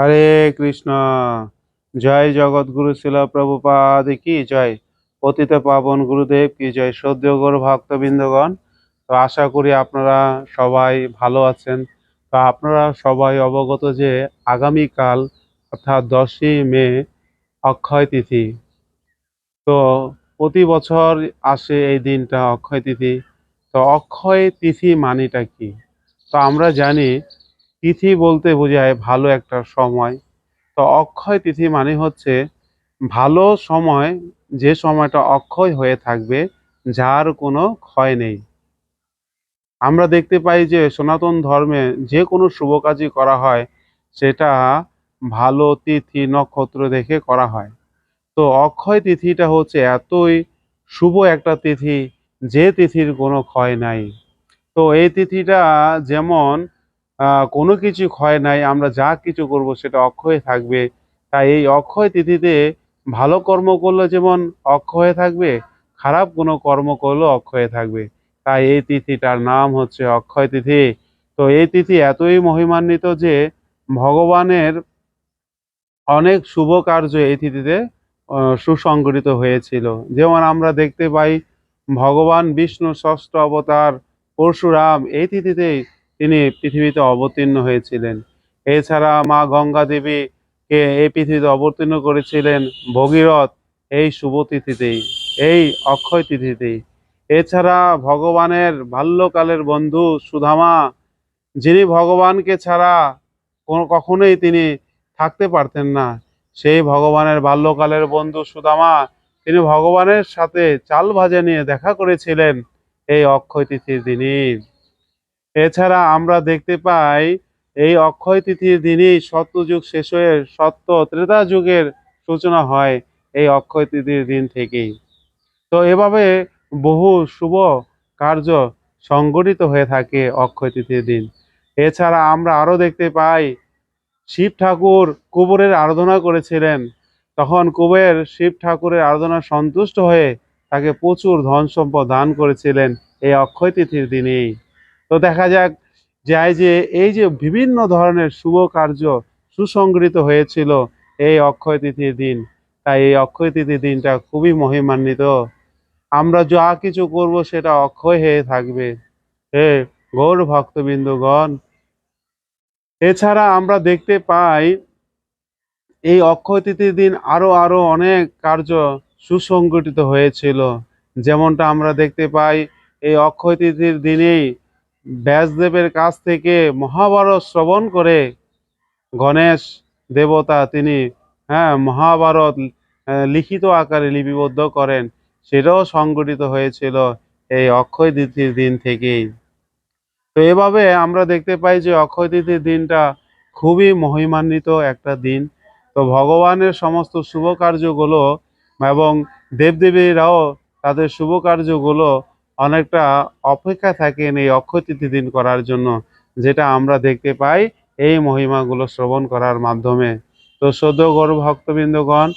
হরে কৃষ্ণ। জয় জগৎগুরু শিল প্রভুপাদ কি? জয়। পতিত পাবন গুরুদেব কি? জয়। সদ্য গৌর ভক্তবৃন্দগণ, তো আশা করি আপনারা সবাই ভালো আছেন। তো আপনারা সবাই অবগত যে আগামীকাল, অর্থাৎ দশই মে, অক্ষয় তিথি। তো প্রতি বছর আসে এই দিনটা, অক্ষয় তিথি। তো অক্ষয় তিথি মানেটা কি? তো আমরা জানি তিথি বলতে বোঝায় ভালো একটা সময়। তো অক্ষয় তিথি মানে হচ্ছে ভালো সময়, যে সময়টা অক্ষয় হয়ে থাকবে, যার কোনো ক্ষয় নেই। আমরা দেখতে পাই যে সনাতন ধর্মে যে কোনো শুভ কাজই করা হয়, সেটা ভালো তিথি নক্ষত্র দেখে করা হয়। তো অক্ষয় তিথিটা হচ্ছে এতই শুভ একটা তিথি, যে তিথির কোনো ক্ষয় নাই। তো এই তিথিটা যেমন কোনো কিছু ক্ষয় নাই, আমরা যা কিছু করব সেটা অক্ষয় থাকবে। তাই এই অক্ষয় তিথিতে ভালো কর্ম করলে যেমন অক্ষয় থাকবে, খারাপ কোনো কর্ম করলেও অক্ষয় থাকবে। তাই এই তিথিটার নাম হচ্ছে অক্ষয় তিথি। তো এই তিথি এতই মহিমান্বিত যে ভগবানের অনেক শুভ কার্য এই তিথিতে সুসংগঠিত হয়েছিল। যেমন আমরা দেখতে পাই, ভগবান বিষ্ণু ষষ্ঠ অবতার পরশুরাম এই তিথিতেই তিনি পৃথিবীতে অবতীর্ণ হয়েছিলেন। এছাড়া মা গঙ্গা দেবী কে এই পৃথিবীতে অবতীর্ণ করেছিলেন ভগীরথ এই শুভ তিথিতেই, এই অক্ষয় তিথিতেই। এছাড়া ভগবানের বাল্যকালের বন্ধু সুধামা, যিনি ভগবানকে ছাড়া কখনোই তিনি থাকতে পারতেন না, সেই ভগবানের বাল্যকালের বন্ধু সুদামা তিনি ভগবানের সাথে চাল ভাজা নিয়ে দেখা করেছিলেন এই অক্ষয় তিথির দিনই। এছাড়া আমরা দেখতে পাই এই অক্ষয় তিথির দিনই সত্যযুগ শেষ হয়ে সত্য ত্রেতা যুগের সূচনা হয় এই অক্ষয় তিথির দিন থেকেই। তো এভাবে বহু শুভ কার্য সংগঠিত হয়ে থাকে অক্ষয় তিথির দিন। এছাড়া আমরা আরও দেখতে পাই, শিব ঠাকুর কুবেরের আরাধনা করেছিলেন। তখন কুবের শিব ঠাকুরের আরাধনা সন্তুষ্ট হয়ে তাকে প্রচুর ধন সম্পদ দান করেছিলেন এই অক্ষয় তিথির দিনেই। তো দেখা যাক যায় যে এই যে বিভিন্ন ধরনের শুভ কার্য সুসংগঠিত হয়েছিল এই অক্ষয় তিথির দিন। তাই এই অক্ষয় তিথির দিনটা খুবই মহিমান্বিত। আমরা যা কিছু করব সেটা অক্ষয় হয়ে থাকবে। হে গৌর ভক্তবৃন্দগণ। এছাড়া আমরা দেখতে পাই, এই অক্ষয় তিথির দিন আরও আরও অনেক কার্য সুসংগঠিত হয়েছিল। যেমনটা আমরা দেখতে পাই, এই অক্ষয় তিথির দিনেই ব্যাসদেবের কাছ থেকে মহাভারত শ্রবণ করে গণেশ দেবতা তিনি হ্যাঁ মহাভারত লিখিত আকারে লিপিবদ্ধ করেন। সেটাও সংগঠিত হয়েছিল এই অক্ষয় তিথির দিন থেকেই। তো এভাবে আমরা দেখতে পাই যে অক্ষয় তিথির দিনটা খুবই মহিমান্বিত একটা দিন। তো ভগবানের সমস্ত শুভ কার্যগুলো এবং দেবদেবীরাও তাদের শুভ কার্যগুলো অনেকটা অপেক্ষা থাকেন এই অক্ষয় তিথি দিন করার জন্য, যেটা আমরা দেখতে পাই এই মহিমাগুলো শ্রবণ করার মাধ্যমে। তো সদ্য গৌর ভক্তবৃন্দগণ,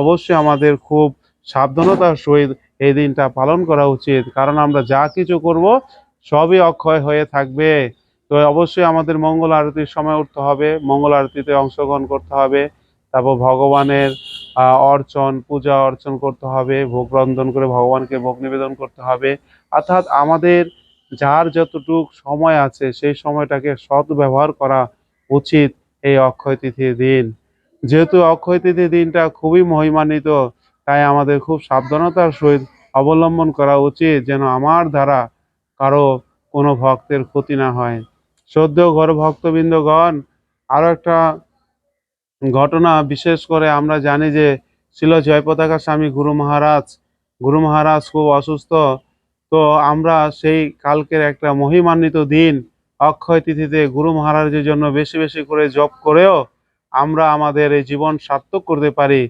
অবশ্যই আমাদের খুব সাবধানতার সহিত এই দিনটা পালন করা উচিত, কারণ আমরা যা কিছু করব সবই অক্ষয় হয়ে থাকবে। তো অবশ্যই আমাদের মঙ্গল আরতির সময় উঠতে হবে, মঙ্গল আরতিতে অংশগ্রহণ করতে হবে। তারপর ভগবানের অর্চন, পূজা অর্চন করতে হবে, ভোগ রন্ধন করে ভগবানকে ভোগ নিবেদন করতে হবে। অর্থাৎ আমাদের যার যতটুক সময় আছে, সেই সময়টাকে সৎ ব্যবহার করা উচিত এই অক্ষয় তিথির দিন। যেহেতু অক্ষয় তিথির দিনটা খুবই মহিমান্বিত, তাই আমাদের খুব সাবধানতার সহিত অবলম্বন করা উচিত, যেন আমার দ্বারা কারও কোনো ভক্তের ক্ষতি না হয়। সদ্য ঘর ভক্তবৃন্দগণ আরও একটা ঘটনা বিশেষ করে আমরা জানি যে ছিল জয়পতাকা স্বামী গুরু মহারাজ গুরু মহারাজ খুব অসুস্থ। তো আমরা সেই কালকের একটা মহিমান্বিত দিন, অক্ষয় তিথিতে গুরু মহারাজের জন্য বেশি বেশি করে জপ করেও আমরা আমাদের এই জীবন সার্থক করতে পারি,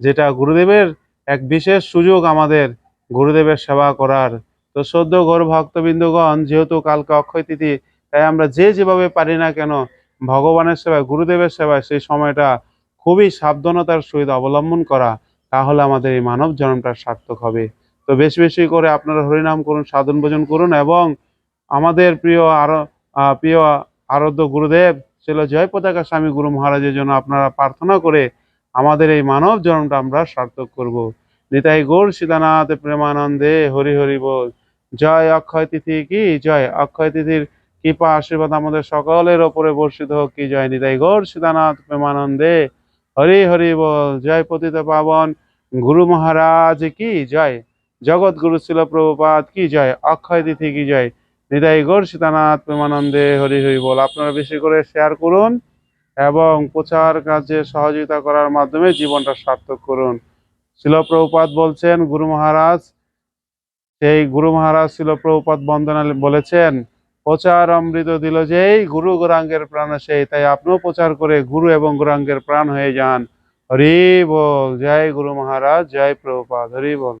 যেটা গুরুদেবের এক বিশেষ সুযোগ আমাদের গুরুদেবের সেবা করার। তো সদ্য গৌর ভক্তবৃন্দগণ, যেহেতু কালকে অক্ষয় তিথি, তাই আমরা যে যেভাবে পারি না কেন ভগবানের সেবায়, গুরুদেবের সেবায় সেই সময়টা খুবই সাবধানতার সহিত অবলম্বন করা, তাহলে আমাদের এই মানব জন্মটা সার্থক হবে। তো বেশি বেশি করে আপনারা হরিনাম করুন, সাধন ভোজন করুন এবং আমাদের প্রিয় আরও প্রিয় আরাধ্য গুরুদেব ছিল জয় পতাকা স্বামী গুরু মহারাজের জন্য আপনারা প্রার্থনা করে আমাদের এই মানব জন্মটা আমরা সার্থক করব। নিতাই গৌর সীতানাথ প্রেমানন্দে হরি হরি বল। জয় অক্ষয় তিথি কি? জয় অক্ষয় তিথির কৃপা আশীর্বাদ আমাদের সকলের ওপরে বর্ষিত হোক, কি জয় নিতাই গৌর সীতানাথ প্রেমানন্দে। হরি হরি বল, জয় পতিত পাবন। গুরু মহারাজ, কি জয়? জগৎ গুরু ছিল প্রভুপাত কি জয়? অক্ষয় তিথি, কি জয়? নিতাই গৌর সীতানাথ প্রেমানন্দে, হরি হরি বল। আপনারা বেশি করে শেয়ার করুন এবং প্রচার কাজে সহযোগিতা করার মাধ্যমে জীবনটা সার্থক করুন। শিল প্রভুপাত বলছেন, গুরু মহারাজ, সেই গুরু মহারাজ শিল প্রভুপাত বন্দনা বলেছেন প্রচার অমৃত দিল যেই গুরু গুরাঙ্গের প্রাণ সেই, তাই আপনিও প্রচার করে গুরু এবং গুরাঙ্গের প্রাণ হয়ে যান। হরি বল, জয় গুরু মহারাজ, জয় প্রভুপাত হরি বল।